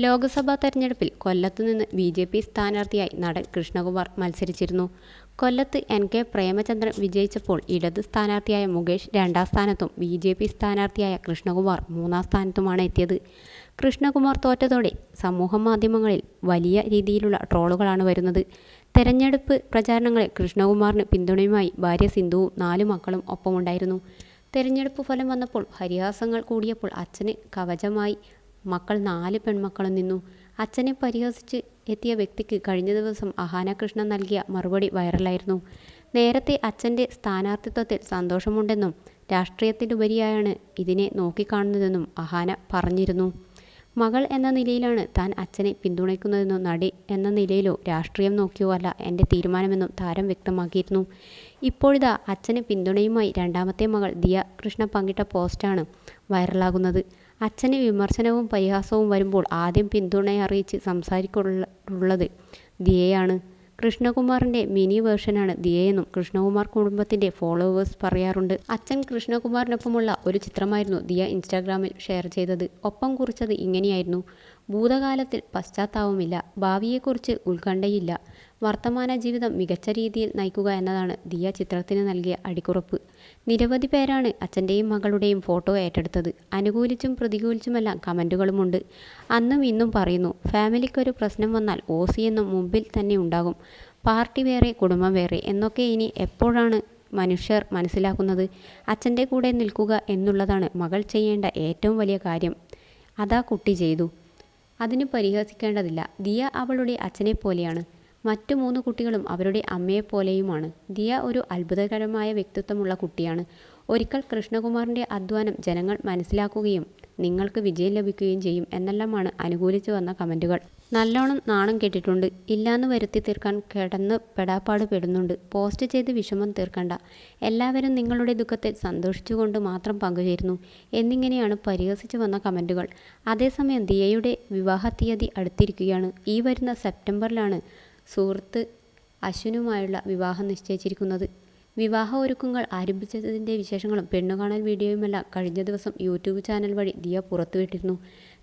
ലോക്സഭാ തെരഞ്ഞെടുപ്പിൽ കൊല്ലത്ത് നിന്ന് ബി ജെ പി സ്ഥാനാർത്ഥിയായി നടൻ കൃഷ്ണകുമാർ മത്സരിച്ചിരുന്നു. കൊല്ലത്ത് എൻ കെ പ്രേമചന്ദ്രൻ വിജയിച്ചപ്പോൾ ഇടത് സ്ഥാനാർത്ഥിയായ മുകേഷ് രണ്ടാം സ്ഥാനത്തും ബി ജെ പി സ്ഥാനാർത്ഥിയായ കൃഷ്ണകുമാർ മൂന്നാം സ്ഥാനത്തുമാണ് എത്തിയത്. കൃഷ്ണകുമാർ തോറ്റതോടെ സമൂഹ മാധ്യമങ്ങളിൽ വലിയ രീതിയിലുള്ള ട്രോളുകളാണ് വരുന്നത്. തെരഞ്ഞെടുപ്പ് പ്രചാരണങ്ങളിൽ കൃഷ്ണകുമാറിന് പിന്തുണയുമായി ഭാര്യ സിന്ധുവും നാല് മക്കളും ഒപ്പമുണ്ടായിരുന്നു. തെരഞ്ഞെടുപ്പ് ഫലം വന്നപ്പോൾ പരിഹാസങ്ങൾ കൂടിയപ്പോൾ അച്ഛന് കവചമായി മക്കൾ നാല് പെൺമക്കളും നിന്നു. അച്ഛനെ പരിഹസിച്ച് എത്തിയ വ്യക്തിക്ക് കഴിഞ്ഞ ദിവസം അഹാനകൃഷ്ണൻ നൽകിയ മറുപടി വൈറലായിരുന്നു. നേരത്തെ അച്ഛന്റെ സ്ഥാനാർത്ഥിത്വത്തിൽ സന്തോഷമുണ്ടെന്നും രാഷ്ട്രീയത്തിലുപരിയായാണ് ഇതിനെ നോക്കിക്കാണുന്നതെന്നും അഹാന പറഞ്ഞിരുന്നു. മകൾ എന്ന നിലയിലാണ് താൻ അച്ഛനെ പിന്തുണയ്ക്കുന്നതെന്നും നടി എന്ന നിലയിലോ രാഷ്ട്രീയം നോക്കിയോ അല്ല എന്റെ തീരുമാനമെന്നും താരം വ്യക്തമാക്കിയിരുന്നു. ഇപ്പോഴിതാ അച്ഛന് പിന്തുണയുമായി രണ്ടാമത്തെ മകൾ ദിയ കൃഷ്ണ പങ്കിട്ട പോസ്റ്റാണ് വൈറലാകുന്നത്. അച്ഛന് വിമർശനവും പരിഹാസവും വരുമ്പോൾ ആദ്യം പിന്തുണയറിയിച്ച് സംസാരിക്കുള്ളത് ദിയയാണ്. കൃഷ്ണകുമാറിന്റെ മിനി വേർഷനാണ് ദിയയെന്നും കൃഷ്ണകുമാർ കുടുംബത്തിന്റെ ഫോളോവേഴ്സ് പറയാറുണ്ട്. അച്ഛൻ കൃഷ്ണകുമാറിനൊപ്പമുള്ള ഒരു ചിത്രമായിരുന്നു ദിയ ഇൻസ്റ്റാഗ്രാമിൽ ഷെയർ ചെയ്തത്. ഒപ്പം കുറിച്ചത് ഇങ്ങനെയായിരുന്നു. ഭൂതകാലത്തിൽ പശ്ചാത്താപമില്ല. ഭാവിയെക്കുറിച്ച് ഉത്കണ്ഠയില്ല. വർത്തമാന ജീവിതം മികച്ച രീതിയിൽ നയിക്കുക എന്നതാണ് ദിയ ചിത്രത്തിന് നൽകിയ അടിക്കുറപ്പ്. നിരവധി പേരാണ് അച്ഛന്റെയും മകളുടെയും ഫോട്ടോ ഏറ്റെടുത്തത്. അനുകൂലിച്ചും പ്രതികൂലിച്ചുമെല്ലാം കമന്റുകളുമുണ്ട് അന്നും ഇന്നും പറയുന്നു ഫാമിലിക്കൊരു പ്രശ്നം വന്നാൽ ഓസി എന്നും മുമ്പിൽ തന്നെ ഉണ്ടാകും. പാർട്ടി വേറെ കുടുംബം വേറെ എന്നൊക്കെ ഇനി എപ്പോഴാണ് മനുഷ്യർ മനസ്സിലാക്കുന്നത്? അച്ഛന്റെ കൂടെ നിൽക്കുക എന്നുള്ളതാണ് മകൾ ചെയ്യേണ്ട ഏറ്റവും വലിയ കാര്യം. അതാ കുട്ടി ചെയ്തു. അതിന് പരിഹസിക്കേണ്ടതില്ല. ദിയ അവളുടെ അച്ഛനെ പോലെയാണ്. മറ്റു മൂന്ന് കുട്ടികളും അവരുടെ അമ്മയെപ്പോലെയുമാണ്. ദിയ ഒരു അത്ഭുതകരമായ വ്യക്തിത്വമുള്ള കുട്ടിയാണ്. ഒരിക്കൽ കൃഷ്ണകുമാറിന്റെ അധ്വാനം ജനങ്ങൾ മനസ്സിലാക്കുകയും നിങ്ങൾക്ക് വിജയം ലഭിക്കുകയും ചെയ്യും എന്നെല്ലാമാണ് അനുകൂലിച്ചു വന്ന കമന്റുകൾ നല്ലോണം നാണം കേട്ടിട്ടുണ്ട്. ഇല്ലാന്ന് വരുത്തി തീർക്കാൻ കിടന്ന് പെടാപ്പാട് പെടുന്നുണ്ട്. പോസ്റ്റ് ചെയ്ത് വിഷമം തീർക്കണ്ട. എല്ലാവരും നിങ്ങളുടെ ദുഃഖത്തിൽ സന്തോഷിച്ചുകൊണ്ട് മാത്രം പങ്കുചേരുന്നു എന്നിങ്ങനെയാണ് പരിഹസിച്ചു വന്ന കമന്റുകൾ അതേസമയം ദിയയുടെ വിവാഹ തീയതി അടുത്തിരിക്കുകയാണ്. ഈ വരുന്ന സെപ്റ്റംബറിലാണ് സുഹൃത്ത് അശ്വിനുമായുള്ള വിവാഹം നിശ്ചയിച്ചിരിക്കുന്നത്. വിവാഹ ഒരുക്കങ്ങൾ ആരംഭിച്ചതിന്റെ വിശേഷങ്ങളും പെണ്ണുകാണൽ വീഡിയോയുമെല്ലാം കഴിഞ്ഞ ദിവസം യൂട്യൂബ് ചാനൽ വഴി ദിയ പുറത്തുവിട്ടിരുന്നു.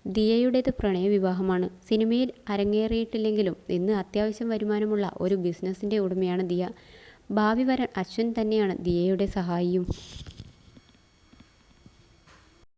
ദിയയുടേത് പ്രണയ വിവാഹമാണ്. സിനിമയിൽ അരങ്ങേറിയിട്ടില്ലെങ്കിലും ഇന്ന് അത്യാവശ്യം വരുമാനമുള്ള ഒരു ബിസിനസ്സിന്റെ ഉടമയാണ് ദിയ. ഭാവി വരൻ അശ്വിൻ തന്നെയാണ് ദിയയുടെ സഹായിയും.